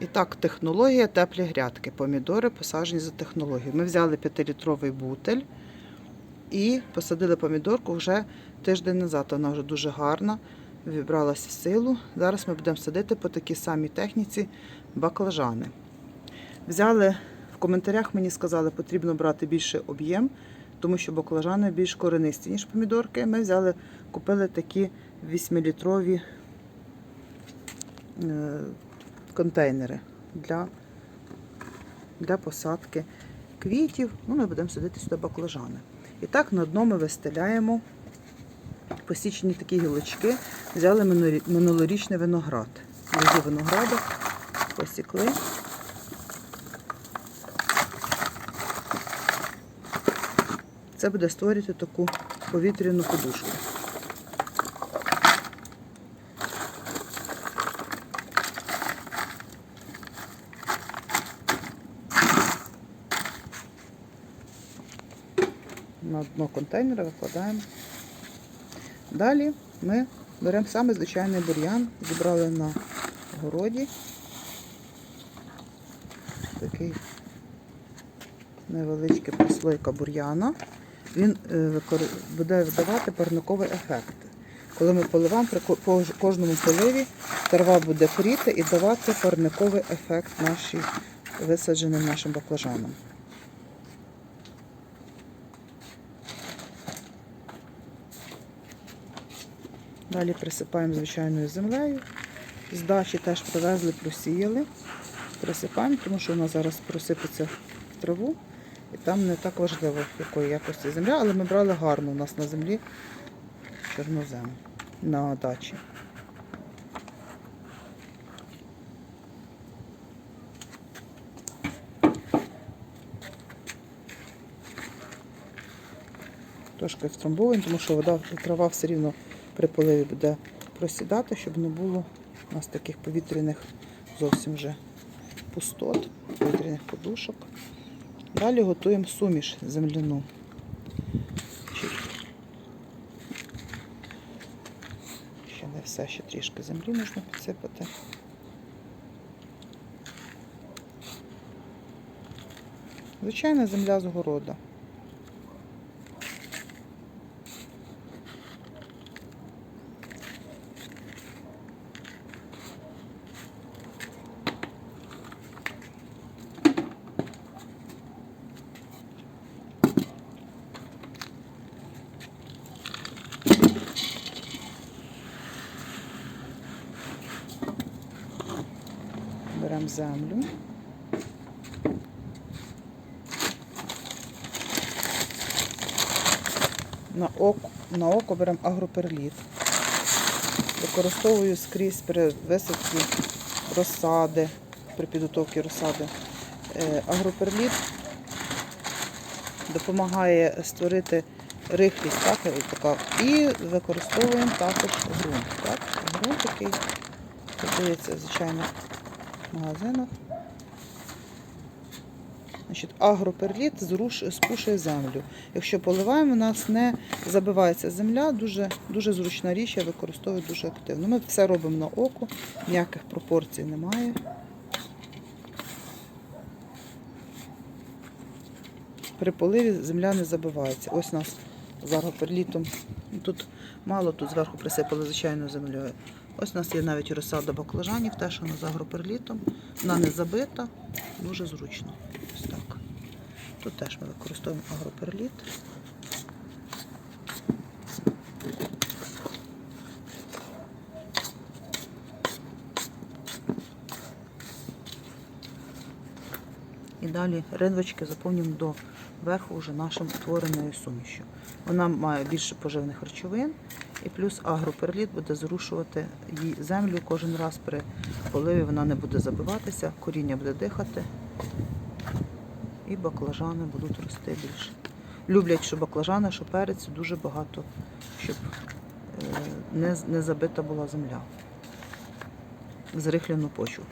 І так, технологія теплі грядки. Помідори посаджені за технологією. Ми взяли 5-літровий бутель і посадили помідорку вже тиждень назад. Вона вже дуже гарна, вібралась в силу. Зараз ми будемо садити по такій самій техніці баклажани. Взяли в коментарях, мені сказали, потрібно брати більший об'єм, тому що баклажани більш коренисті, ніж помідорки. Ми взяли, купили такі 8-літрові е, контейнери для, для посадки квітів. Ну, ми будемо садити сюди баклажани. І так на дно ми вистеляємо посічені такі гілочки. Взяли минулорічний виноград. Лозі винограда посікли. Це буде створювати таку повітряну подушку. На дно контейнера викладаємо. Далі ми беремо саме звичайний бур'ян, зібрали на городі. Такий невеличкий прослойка бур'яна. Він е, буде видавати парниковий ефект. Коли ми поливаємо, при кожному поливі трава буде пріти і давати парниковий ефект нашій висадженим нашим баклажанам. Далі присипаємо звичайною землею. З дачі теж привезли, просіяли. Присипаємо, тому що вона зараз просипеться в траву. І там не так важливо, якої якості земля, але ми брали гарно у нас на землі чорнозем на дачі. Трошки втрамбовуємо, тому що вода, трава все рівно при поливі буде просідати, щоб не було у нас таких повітряних зовсім вже пустот, повітряних подушок. Далі готуємо суміш земляну. Ще не все, ще трішки землі можна підсипати. Звичайна земля з города. Беремо землю. На око, на око беремо агроперліт. Використовую скрізь при висадці розсади, при підготовці розсади. Е, Агроперліт допомагає створити рихлість, так, така. І використовуємо також ґрунт. Так? Ґрунт який продається, звичайно, магазинах. Значить, агроперліт зруш, спушує землю. Якщо поливаємо, у нас не забивається земля, дуже, дуже зручна річ, я використовую дуже активно. Ми все робимо на око, ніяких пропорцій немає. При поливі земля не забивається. Ось у нас з агроперлітом. Тут мало, тут зверху присипали звичайною землею. Ось у нас є навіть розсада баклажанів, теж вона з агроперлітом. Вона не забита, дуже зручно. Ось так. Тут теж ми використовуємо агроперліт. І далі ринвочки заповнюємо до верху вже нашим утвореною сумішю. Вона має більше поживних речовин, і плюс агроперліт буде зрушувати її землю кожен раз при поливі. Вона не буде забиватися, коріння буде дихати, і баклажани будуть рости більше. Люблять, що баклажани, що перець дуже багато, щоб е, не, забита була земля. Зрихлену почву.